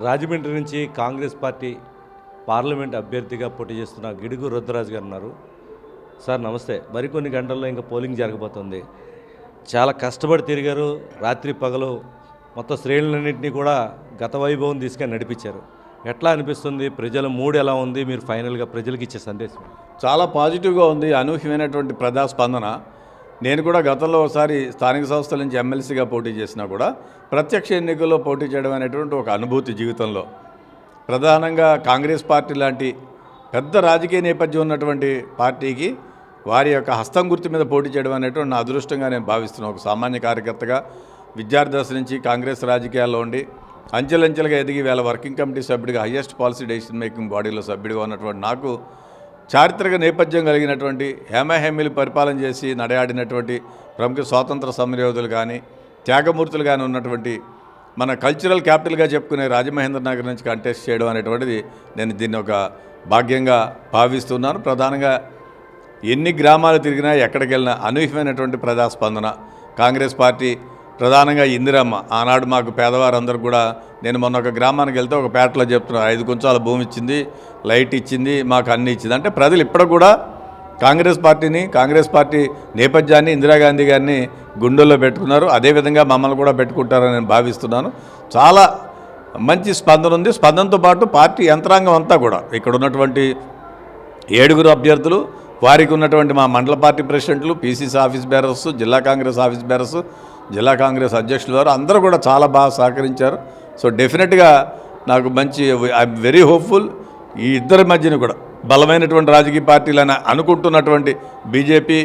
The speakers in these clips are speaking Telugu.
రాజమండ్రి నుంచి కాంగ్రెస్ పార్టీ పార్లమెంట్ అభ్యర్థిగా పోటీ చేస్తున్న గిడుగు రుద్రరాజు గారు ఉన్నారు. సార్ నమస్తే. మరికొన్ని గంటల్లో ఇంకా పోలింగ్ జరగబోతుంది. చాలా కష్టపడి తిరిగారు. రాత్రి పగలు మొత్తం శ్రేణులన్నింటినీ కూడా గత వైభవం తీసుకొని నడిపించారు. ఎట్లా అనిపిస్తుంది? ప్రజల మూడు ఎలా ఉంది? మీరు ఫైనల్గా ప్రజలకు ఇచ్చే సందేశం. చాలా పాజిటివ్గా ఉంది. అనూహ్యమైనటువంటి ప్రజాస్పందన. నేను కూడా గతంలో ఒకసారి స్థానిక సంస్థల నుంచి ఎమ్మెల్సీగా పోటీ చేసినా కూడా ప్రత్యక్ష ఎన్నికల్లో పోటీ చేయడం అనేటువంటి ఒక అనుభూతి జీవితంలో. ప్రధానంగా కాంగ్రెస్ పార్టీ లాంటి పెద్ద రాజకీయ నేపథ్యం ఉన్నటువంటి పార్టీకి వారి యొక్క హస్తం గుర్తు మీద పోటీ చేయడం అనేటువంటి నా అదృష్టంగా నేను భావిస్తున్నాను ఒక సామాన్య కార్యకర్తగా విద్యార్థి దశ నుంచి కాంగ్రెస్ రాజకీయాల్లో ఉండి అంచెలంచెలుగా ఎదిగి వేళ వర్కింగ్ కమిటీ సభ్యుడిగా హయ్యెస్ట్ పాలసీ డెసిషన్ మేకింగ్ బాడీలో సభ్యుడిగా ఉన్నటువంటి నాకు చారిత్రక నేపథ్యం కలిగినటువంటి హేమహేమిలు పరిపాలన చేసి నడయాడినటువంటి ప్రముఖ స్వాతంత్ర సమరయోధులు కానీ త్యాగమూర్తులు కానీ ఉన్నటువంటి మన కల్చరల్ క్యాపిటల్గా చెప్పుకునే రాజమహేంద్ర నగర్ నుంచి కంటెస్ట్ చేయడం అనేటువంటిది నేను దీన్ని ఒక భాగ్యంగా భావిస్తున్నాను. ప్రధానంగా ఎన్ని గ్రామాలు తిరిగినా ఎక్కడికి వెళ్ళినా అనూహ్యమైనటువంటి ప్రజాస్పందన. కాంగ్రెస్ పార్టీ ప్రధానంగా ఇందిరమ్మ. ఆనాడు మాకు పేదవారందరూ కూడా నేను మొన్న ఒక గ్రామానికి వెళ్తే ఒక పేటలో చెప్తున్నాను ఐదు కొంచాల భూమి ఇచ్చింది లైట్ ఇచ్చింది మాకు అన్ని ఇచ్చింది. అంటే ప్రజలు ఇప్పుడు కూడా కాంగ్రెస్ పార్టీని కాంగ్రెస్ పార్టీ నేపథ్యాన్ని ఇందిరాగాంధీ గారిని గుండెల్లో పెట్టుకున్నారు. అదేవిధంగా మమ్మల్ని కూడా పెట్టుకుంటారని నేను భావిస్తున్నాను. చాలా మంచి స్పందన ఉంది. స్పందనతో పాటు పార్టీ యంత్రాంగం అంతా కూడా. ఇక్కడ ఉన్నటువంటి ఏడుగురు అభ్యర్థులు వారికి ఉన్నటువంటి మా మండల పార్టీ ప్రెసిడెంట్లు పీసీసీ ఆఫీస్ బేరర్స్ జిల్లా కాంగ్రెస్ ఆఫీస్ బేరర్స్ జిల్లా కాంగ్రెస్ అధ్యక్షులు వారు అందరూ కూడా చాలా బాగా సహకరించారు. సో డెఫినెట్గా నాకు మంచి ఐఎమ్ వెరీ హోప్ఫుల్ ఈ ఇద్దరి మధ్యన కూడా బలమైనటువంటి రాజకీయ పార్టీలని అనుకుంటున్నటువంటి బీజేపీ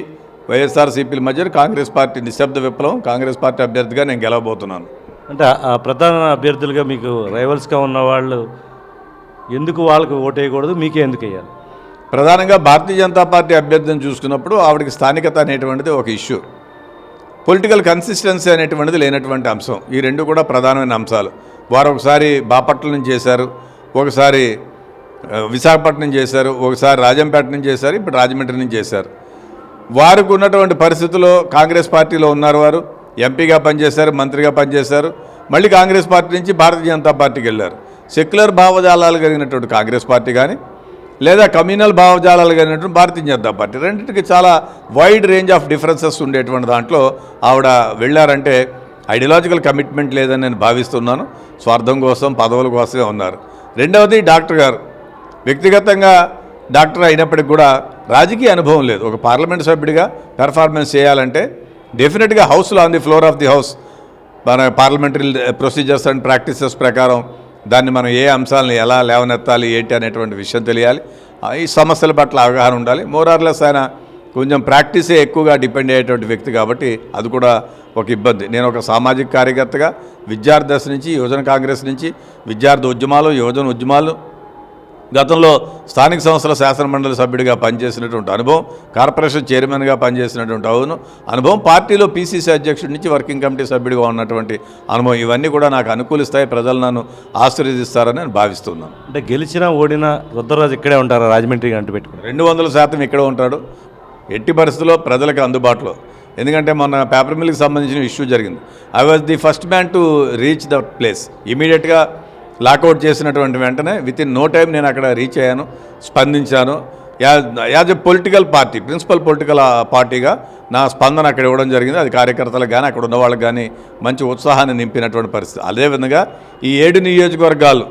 వైఎస్ఆర్సీపీల మధ్య కాంగ్రెస్ పార్టీ నిశ్శబ్ద విప్లవం కాంగ్రెస్ పార్టీ అభ్యర్థిగా నేను గెలవబోతున్నాను. అంటే ఆ ప్రధాన అభ్యర్థులుగా మీకు రైవల్స్గా ఉన్న వాళ్ళు ఎందుకు వాళ్ళకి ఓటేయకూడదు? మీకే ఎందుకు వేయాలి? ప్రధానంగా భారతీయ జనతా పార్టీ అభ్యర్థిని చూసుకున్నప్పుడు ఆవిడకి స్థానికత అనేటువంటిది ఒక ఇష్యూ. పొలిటికల్ కన్సిస్టెన్సీ అనేటువంటిది లేనటువంటి అంశం. ఈ రెండు కూడా ప్రధానమైన అంశాలు. వారు ఒకసారి బాపట్ల నుంచి చేశారు ఒకసారి విశాఖపట్నం చేశారు ఒకసారి రాజంపేట నుంచి చేశారు ఇప్పుడు రాజమండ్రి నుంచి చేశారు. వారికి ఉన్నటువంటి పరిస్థితుల్లో కాంగ్రెస్ పార్టీలో ఉన్నారు వారు. ఎంపీగా పనిచేశారు మంత్రిగా పనిచేశారు. మళ్ళీ కాంగ్రెస్ పార్టీ నుంచి భారతీయ జనతా పార్టీకి వెళ్ళారు. సెక్యులర్ భావజాలాలు కలిగినటువంటి కాంగ్రెస్ పార్టీ కానీ లేదా కమ్యూనల్ భావజాలాలు కలిగినటువంటి భారతీయ జనతా పార్టీ. రెండింటికి చాలా వైడ్ రేంజ్ ఆఫ్ డిఫరెన్సెస్ ఉండేటువంటి దాంట్లో ఆవిడ వెళ్ళారంటే ఐడియాలజికల్ కమిట్మెంట్ లేదని నేను భావిస్తున్నాను. స్వార్థం కోసం పదవుల కోసమే ఉన్నారు. రెండవది డాక్టర్ గారు. వ్యక్తిగతంగా డాక్టర్ అయినప్పటికి కూడా రాజకీయ అనుభవం లేదు. ఒక పార్లమెంట్ సభ్యుడిగా పెర్ఫార్మెన్స్ చేయాలంటే డెఫినెట్గా హౌస్లో on the floor of the house మన పార్లమెంటరీ ప్రొసీజర్స్ అండ్ ప్రాక్టీసెస్ ప్రకారం దాన్ని మనం ఏ అంశాలను ఎలా లేవనెత్తాలి ఏంటి అనేటువంటి విషయం తెలియాలి. ఈ సమస్యల పట్ల అవగాహన ఉండాలి. మోరార్లెస్ ఆయన కొంచెం ప్రాక్టీసే ఎక్కువగా డిపెండ్ అయ్యేటువంటి వ్యక్తి కాబట్టి అది కూడా ఒక ఇబ్బంది. నేను ఒక సామాజిక కార్యకర్తగా విద్యార్థి దశ నుంచి యువజన కాంగ్రెస్ నుంచి విద్యార్థి ఉద్యమాలు యువజన ఉద్యమాలు గతంలో స్థానిక సంస్థల శాసనమండలి సభ్యుడిగా పనిచేసినటువంటి అనుభవం కార్పొరేషన్ చైర్మన్గా పనిచేసినటువంటి అవును. అనుభవం పార్టీలో పీసీసీ అధ్యక్షుడి నుంచి వర్కింగ్ కమిటీ సభ్యుడిగా ఉన్నటువంటి అనుభవం ఇవన్నీ కూడా నాకు అనుకూలిస్తాయి ప్రజలు నన్ను ఆశీర్వదిస్తారని నేను భావిస్తున్నాను. అంటే గెలిచినా ఓడినా రుద్రరాజు ఇక్కడే ఉంటారా? రాజమండ్రి అంటూ పెట్టుకుని. రెండు వందల శాతం ఇక్కడ ఉంటాడు. ఎట్టి పరిస్థితుల్లో ప్రజలకు అందుబాటులో. ఎందుకంటే మొన్న పేపర్ మిల్కి సంబంధించిన ఇష్యూ జరిగింది. I was the first man to reach the place. ఇమీడియట్గా లాకౌట్ చేసినటువంటి వెంటనే విత్ ఇన్ నో టైం నేను అక్కడ రీచ్ అయ్యాను స్పందించాను. As a political party principle political పార్టీగా నా స్పందన అక్కడ ఇవ్వడం జరిగింది. అది కార్యకర్తలకు కానీ అక్కడ ఉన్న వాళ్ళకి కానీ మంచి ఉత్సాహాన్ని నింపినటువంటి పరిస్థితి. అదేవిధంగా ఈ ఏడు నియోజకవర్గాలు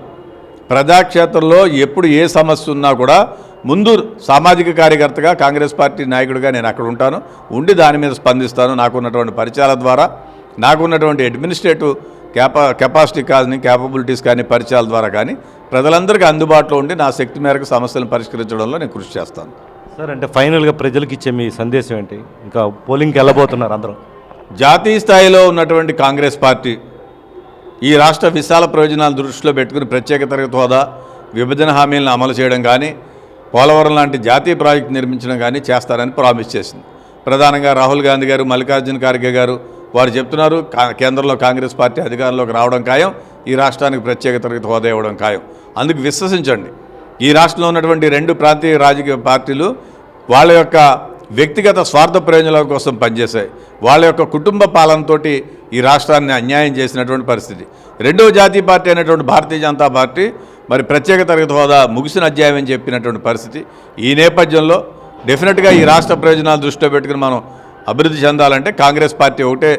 ప్రజాక్షేత్రంలో ఎప్పుడు ఏ సమస్య ఉన్నా కూడా ముందు సామాజిక కార్యకర్తగా కాంగ్రెస్ పార్టీ నాయకుడిగా నేను అక్కడ ఉంటాను. ఉండి దాని మీద స్పందిస్తాను. నాకున్నటువంటి పరిచయాల ద్వారా నాకున్నటువంటి అడ్మినిస్ట్రేటివ్ క్యాపా కెపాసిటీ కానీ క్యాపబిలిటీస్ కానీ పరిచయాల ద్వారా కానీ ప్రజలందరికీ అందుబాటులో ఉండి నా శక్తి మేరకు సమస్యలను పరిష్కరించడంలో నేను కృషి చేస్తాను. సార్ అంటే ఫైనల్గా ప్రజలకు ఇచ్చే మీ సందేశం ఏంటి? ఇంకా పోలింగ్కి వెళ్ళబోతున్నారు అందరూ. జాతీయ స్థాయిలో ఉన్నటువంటి కాంగ్రెస్ పార్టీ ఈ రాష్ట్ర విశాల ప్రయోజనాలు దృష్టిలో పెట్టుకుని ప్రత్యేక తరగతి హోదా విభజన హామీలను అమలు చేయడం కానీ పోలవరం లాంటి జాతీయ ప్రాజెక్టు నిర్మించడం కానీ చేస్తారని ప్రామిస్ చేసింది. ప్రధానంగా రాహుల్ గాంధీ గారు మల్లికార్జున ఖార్గే గారు వారు చెప్తున్నారు కా- కేంద్రంలో కాంగ్రెస్ పార్టీ అధికారంలోకి రావడం ఖాయం ఈ రాష్ట్రానికి ప్రత్యేక తరగతి హోదా ఇవ్వడం ఖాయం. అందుకు విశ్వసించండి. ఈ రాష్ట్రంలో ఉన్నటువంటి రెండు ప్రాంతీయ రాజకీయ పార్టీలు వాళ్ళ యొక్క వ్యక్తిగత స్వార్థ ప్రయోజనాల కోసం పనిచేశాయి. వాళ్ళ యొక్క కుటుంబ పాలనతోటి ఈ రాష్ట్రాన్ని అన్యాయం చేసినటువంటి పరిస్థితి. రెండవ జాతీయ పార్టీ అయినటువంటి భారతీయ జనతా పార్టీ మరి ప్రత్యేక తరగతి హోదా ముగిసిన అధ్యాయం అని చెప్పినటువంటి పరిస్థితి. ఈ నేపథ్యంలో డెఫినెట్గా ఈ రాష్ట్ర ప్రయోజనాలు దృష్టిలో పెట్టుకుని మనం అభివృద్ధి చెందాలంటే కాంగ్రెస్ పార్టీ ఒకటే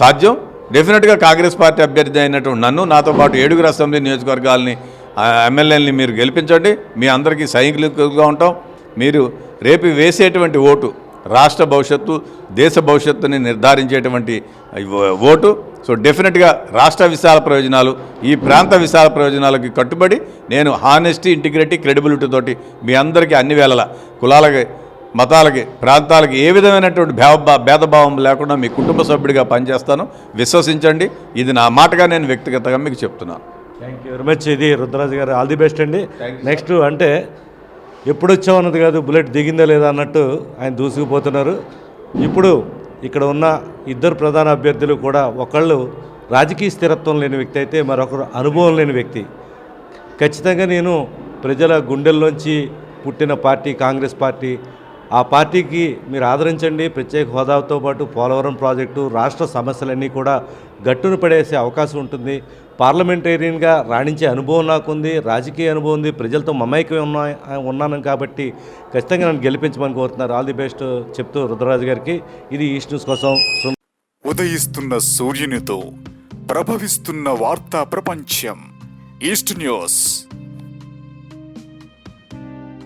సాధ్యం. డెఫినెట్గా కాంగ్రెస్ పార్టీ అభ్యర్థి అయినటువంటి నన్ను నాతో పాటు ఏడుగురు అసెంబ్లీ నియోజకవర్గాలని ఎమ్మెల్యేలని మీరు గెలిపించండి. మీ అందరికీ సైనికులుగా ఉంటాం. మీరు రేపు వేసేటువంటి ఓటు రాష్ట్ర భవిష్యత్తు దేశ భవిష్యత్తుని నిర్ధారించేటువంటి ఓటు. సో డెఫినెట్గా రాష్ట్ర విశాల ప్రయోజనాలు ఈ ప్రాంత విశాల ప్రయోజనాలకి కట్టుబడి నేను హానెస్టీ ఇంటిగ్రిటీ క్రెడిబిలిటీ తోటి మీ అందరికీ అన్ని వేళల కులాలకి మతాలకి ప్రాంతాలకి ఏ విధమైనటువంటి భేద భేదభావం లేకుండా మీ కుటుంబ సభ్యుడిగా పనిచేస్తాను. విశ్వసించండి. ఇది నా మాటగా నేను వ్యక్తిగతంగా మీకు చెప్తున్నాను. థ్యాంక్ యూ వెరీ మచ్ ఇది రుద్రరాజు గారు. ఆల్ ది బెస్ట్ అండి. నెక్స్ట్ అంటే ఎప్పుడు వచ్చావు అన్నది కాదు బుల్లెట్ దిగిందా లేదా అన్నట్టు ఆయన దూసుకుపోతున్నారు. ఇప్పుడు ఇక్కడ ఉన్న ఇద్దరు ప్రధాన అభ్యర్థులు కూడా ఒకళ్ళు రాజకీయ స్థిరత్వం లేని వ్యక్తి అయితే మరొకరు అనుభవం లేని వ్యక్తి. ఖచ్చితంగా నేను ప్రజల గుండెల్లోంచి పుట్టిన పార్టీ కాంగ్రెస్ పార్టీ ఆ పార్టీకి మీరు ఆదరించండి. ప్రత్యేక హోదాతో పాటు పోలవరం ప్రాజెక్టు రాష్ట్ర సమస్యలన్నీ కూడా గట్టును పడేసే అవకాశం ఉంటుంది. పార్లమెంటేరియన్గా రాణించే అనుభవం నాకుంది. రాజకీయ అనుభవం ఉంది. ప్రజలతో మమైకం ఉన్నా ఉన్నాను కాబట్టి ఖచ్చితంగా నన్ను గెలిపించమని కోరుతున్నారు. ఆల్ ది బెస్ట్ చెప్తూ రుద్రరాజు గారికి. ఇది ఈస్ట్ న్యూస్ కోసం ఉదయిస్తున్న సూర్యునితో ప్రభవిస్తున్న వార్తా ప్రపంచం. East news.